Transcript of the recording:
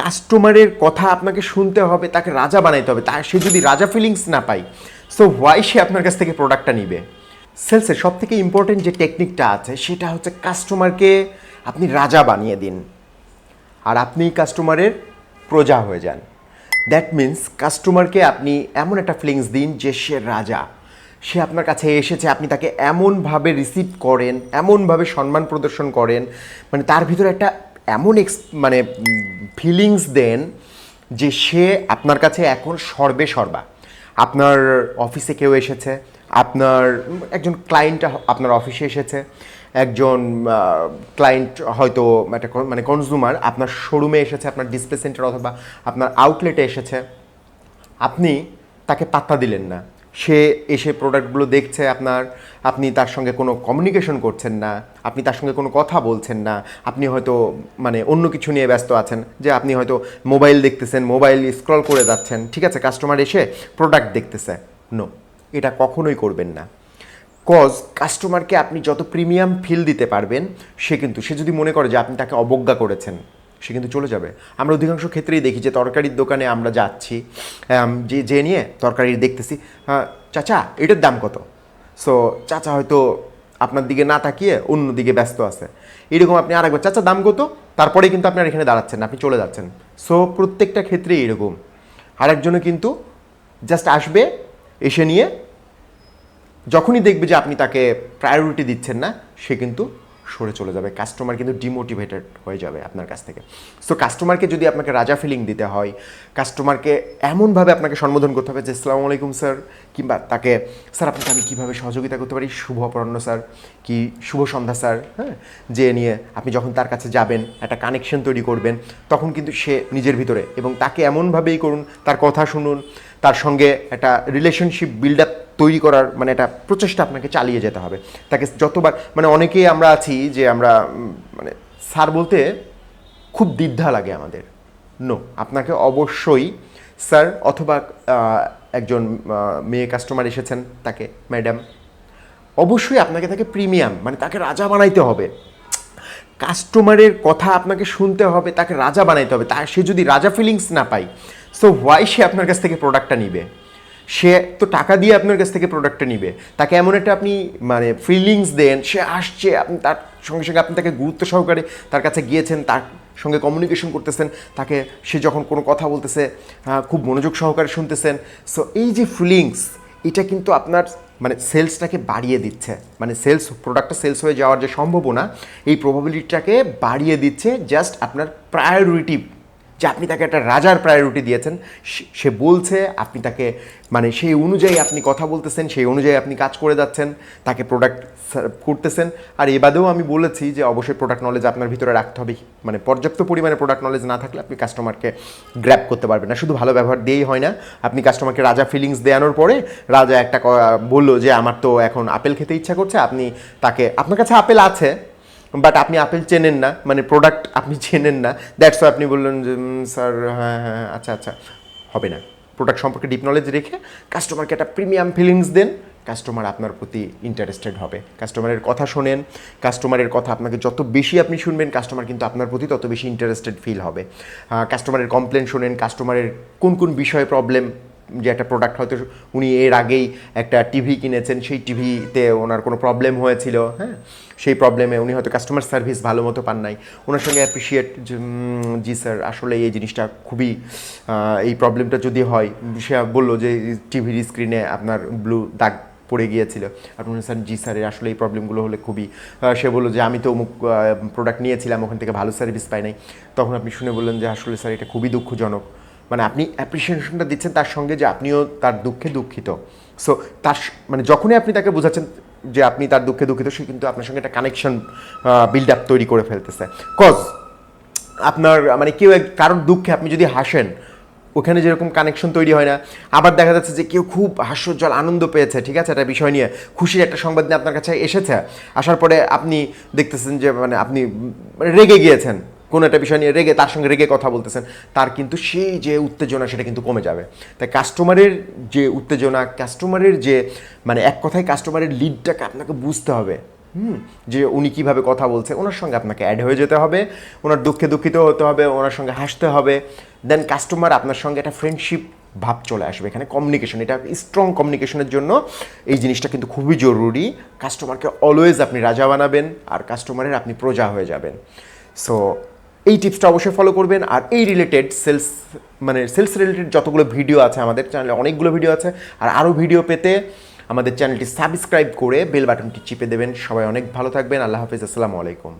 কাস্টমারের কথা আপনাকে শুনতে হবে, তাকে রাজা বানাইতে হবে, তা সে যদি রাজা ফিলিংস না পায় সো হোয়াই সে আপনার কাছ থেকে প্রোডাক্টটা নিবে? সেলসের সব থেকে ইম্পর্টেন্ট যে টেকনিকটা আছে, সেটা হচ্ছে কাস্টমারকে আপনি রাজা বানিয়ে দিন, আর আপনি কাস্টমারের প্রজা হয়ে যান। দ্যাট মিন্স কাস্টমারকে আপনি এমন একটা ফিলিংস দিন যে সে রাজা। সে আপনার কাছে এসেছে, আপনি তাকে এমনভাবে রিসিভ করেন, এমনভাবে সম্মান প্রদর্শন করেন মানে তার ভিতরে একটা এমন এক্স মানে ফিলিংস দেন যে সে আপনার কাছে এখন সর্বে সর্বা। আপনার অফিসে কেউ এসেছে, আপনার একজন ক্লায়েন্ট আপনার অফিসে এসেছে, একজন ক্লায়েন্ট হয়তো একটা মানে কনজিউমার আপনার শোরুমে এসেছে, আপনার ডিসপ্লে সেন্টার অথবা আপনার আউটলেটে এসেছে। আপনি তাকে পাত্তা দিলেন না। সে এসে প্রোডাক্টগুলো দেখছে আপনার, আপনি তার সঙ্গে কোনো কমিউনিকেশন করছেন না, আপনি তার সঙ্গে কোনো কথা বলছেন না, আপনি হয়তো মানে অন্য কিছু নিয়ে ব্যস্ত আছেন, যে আপনি হয়তো মোবাইল দেখতেছেন মোবাইল স্ক্রল করে যাচ্ছেন, ঠিক আছে কাস্টমার এসে প্রোডাক্ট দেখতেছে। নো এটা কখনোই করবেন না। কজ কাস্টমারকে আপনি যত প্রিমিয়াম ফিল দিতে পারবেন, সে কিন্তু, সে যদি মনে করে যে আপনি তাকে অবজ্ঞা করেছেন সে কিন্তু চলে যাবে। আমরা অধিকাংশ ক্ষেত্রেই দেখি যে তরকারির দোকানে আমরা যাচ্ছি যে যে নিয়ে তরকারি দেখতেছি চাচা, এটার দাম কত? সো চাচা হয়তো আপনার দিকে না তাকিয়ে অন্য দিকে ব্যস্ত আছে। এরকম আপনি আরেকবার, চাচা, দাম কত? তারপরে কিন্তু আপনার এখানে দাঁড়াচ্ছেন আপনি চলে যাচ্ছেন। সো প্রত্যেকটা ক্ষেত্রেই এরকম। আরেকজনে কিন্তু জাস্ট আসবে, এসে নিয়ে যখনই দেখবে যে আপনি তাকে প্রায়োরিটি দিচ্ছেন না, সে কিন্তু সরে চলে যাবে কাস্টমার কিন্তু ডিমোটিভেটেড হয়ে যাবে আপনার কাছ থেকে। সো কাস্টমারকে যদি আপনাকে রাজা ফিলিং দিতে হয় কাস্টমারকে এমনভাবে আপনাকে সম্বোধন করতে হবে যে আসসালামু আলাইকুম স্যার কিংবা তাকে, স্যার, আপনাকে আমি কীভাবে সহযোগিতা করতে পারি? শুভ অপরাহ্ন স্যার কি, শুভ সন্ধ্যা স্যার হ্যাঁ? যে নিয়ে আপনি যখন তার কাছে যাবেন, একটা কানেকশন তৈরি করবেন, তখন কিন্তু সে নিজের ভিতরে এবং তাকে এমনভাবেই করুন, তার কথা শুনুন, তার সঙ্গে একটা রিলেশনশিপ বিল্ড আপ তৈরি করার মানে একটা প্রচেষ্টা আপনাকে চালিয়ে যেতে হবে। তাকে যতবার মানে অনেকেই আমরা আছি যে আমরা মানে স্যার বলতে খুব দ্বিধা লাগে আমাদের। নো আপনাকে অবশ্যই স্যার অথবা একজন মেয়ে কাস্টমার এসেছেন তাকে ম্যাডাম অবশ্যই আপনাকে তাকে প্রিমিয়াম মানে তাকে রাজা বানাইতে হবে। কাস্টমারের কথা আপনাকে শুনতে হবে, তাকে রাজা বানাইতে হবে। তা, সে যদি রাজা ফিলিংস না পায় সো হোয়াই সে আপনার কাছ থেকে প্রোডাক্টটা নিবে? সে তো টাকা দিয়ে আপনার কাছ থেকে প্রোডাক্টটা নিবে। তাকে এমন একটা আপনি মানে ফিলিংস দেন, সে আসছে, আপনি তার সঙ্গে সঙ্গে আপনি তাকে গুরুত্ব সহকারে তার কাছে গিয়েছেন, তার সঙ্গে কমিউনিকেশন করতেছেন, তাকে সে যখন কোনো কথা বলতেছে খুব মনোযোগ সহকারে শুনতেছেন। সো এই যে ফিলিংস এটা কিন্তু আপনার মানে সেলসটাকে বাড়িয়ে দিচ্ছে। মানে সেলস প্রোডাক্টটা সেলস হয়ে যাওয়ার যে সম্ভাবনা, এই প্রবাবিলিটিটাকে বাড়িয়ে দিচ্ছে জাস্ট আপনার প্রায়োরিটি যে আপনি তাকে একটা রাজার প্রায়োরিটি দিয়েছেন, সে- বলছে, আপনি তাকে মানে সেই অনুযায়ী আপনি কথা বলতেছেন, সেই অনুযায়ী আপনি কাজ করে যাচ্ছেন, তাকে প্রোডাক্ট করতেছেন। আর এ বাদেও আমি বলেছি যে অবশ্যই প্রোডাক্ট নলেজ আপনার ভিতরে রাখতে হবে। মানে পর্যাপ্ত পরিমাণে প্রোডাক্ট নলেজ না থাকলে আপনি কাস্টমারকে গ্র্যাপ করতে পারবেন না। শুধু ভালো ব্যবহার দিয়েই হয় না, আপনি কাস্টমারকে রাজা ফিলিংস দেওয়ানোর পরে রাজা একটা বলল যে, আমার তো এখন আপেল খেতে ইচ্ছা করছে, আপনি তাকে, আপনার কাছে আপেল আছে বাট আপনি আপেল চেনেন না মানে প্রোডাক্ট আপনি চেনেন না দ্যাটস আপনি বললেন যে স্যার হ্যাঁ হ্যাঁ আচ্ছা আচ্ছা হবে না। প্রোডাক্ট সম্পর্কে ডিপ নলেজ রেখে কাস্টমারকে একটা প্রিমিয়াম ফিলিংস দেন কাস্টমার আপনার প্রতি ইন্টারেস্টেড হবে। কাস্টমারের কথা শোনেন কাস্টমারের কথা আপনাকে যত বেশি আপনি শুনবেন কাস্টমার কিন্তু আপনার প্রতি তত বেশি ইন্টারেস্টেড ফিল হবে। কাস্টমারের কমপ্লেন শোনেন কাস্টমারের কোন কোন বিষয়ে প্রবলেম যে একটা প্রোডাক্ট হয়তো উনি এর আগেই একটা টিভি কিনেছেন, সেই টিভিতে ওনার কোনো প্রবলেম হয়েছিল। হ্যাঁ? সেই প্রবলেমে উনি হয়তো কাস্টমার সার্ভিস ভালো মতো পান নাই। ওনার সঙ্গে অ্যাপ্রিসিয়েট জি স্যার আসলে এই জিনিসটা খুবই এই প্রবলেমটা যদি হয়, সে বলল যে টিভির স্ক্রিনে আপনার ব্লু দাগ পড়ে গিয়েছিল। আর উনি স্যার, জি স্যারের আসলে এই প্রবলেমগুলো হলে খুবই সে বলল যে, আমি তো অমুক প্রোডাক্ট নিয়েছিলাম, ওখান থেকে ভালো সার্ভিস পাই নাই। তখন আপনি শুনে বললেন যে, আসলে স্যার এটা খুবই দুঃখজনক। মানে আপনি অ্যাপ্রিসিয়েশনটা দিচ্ছেন তার সঙ্গে যে আপনিও তার দুঃখে দুঃখিত। সো তার মানে যখনই আপনি তাকে বোঝাচ্ছেন যে আপনি তার দুঃখে দুঃখিত, সে কিন্তু আপনার সঙ্গে একটা কানেকশন বিল্ড আপ তৈরি করে ফেলতেছে। কজ আপনার মানে কেউ কারোর দুঃখে আপনি যদি হাসেন, ওখানে যেরকম কানেকশন তৈরি হয় না। আবার দেখা যাচ্ছে যে কেউ খুব হাস্যজ্জ্বল আনন্দ পেয়েছে, ঠিক আছে? একটা বিষয় নিয়ে খুশির একটা সংবাদ নিয়ে আপনার কাছে এসেছে। আসার পরে আপনি দেখতেছেন যে মানে আপনি রেগে গিয়েছেন। কোনো একটা বিষয় নিয়ে রেগে, তার সঙ্গে রেগে কথা বলতেছেন, তার কিন্তু সেই যে উত্তেজনা, সেটা কিন্তু কমে যাবে। তাই কাস্টমারের যে উত্তেজনা কাস্টমারের যে মানে এক কথায় কাস্টমারের লিডটাকে আপনাকে বুঝতে হবে। হুম? যে উনি কীভাবে কথা বলছে, ওনার সঙ্গে আপনাকে অ্যাড হয়ে যেতে হবে, ওনার দুঃখে দুঃখিত হতে হবে, ওনার সঙ্গে হাসতে হবে। দেন কাস্টমার আপনার সঙ্গে একটা ফ্রেন্ডশিপ ভাব চলে আসবে। এখানে কমিউনিকেশন এটা স্ট্রং কমিউনিকেশনের জন্য এই জিনিসটা কিন্তু খুবই জরুরি। কাস্টমারকে অলওয়েজ আপনি রাজা বানাবেন, আর কাস্টমারের আপনি প্রজা হয়ে যাবেন। সো এই টিপসটা অবশ্যই ফলো করবেন। আর এই রিলেটেড সেলস মানে সেলস রিলেটেড যতগুলো ভিডিও আছে আমাদের চ্যানেলে অনেকগুলো ভিডিও আছে। আর আরও ভিডিও পেতে আমাদের চ্যানেলটি সাবস্ক্রাইব করে বেল বাটনটি চিপে দেবেন। সবাই অনেক ভালো থাকবেন। আল্লাহ হাফিজ। আসসালামু আলাইকুম।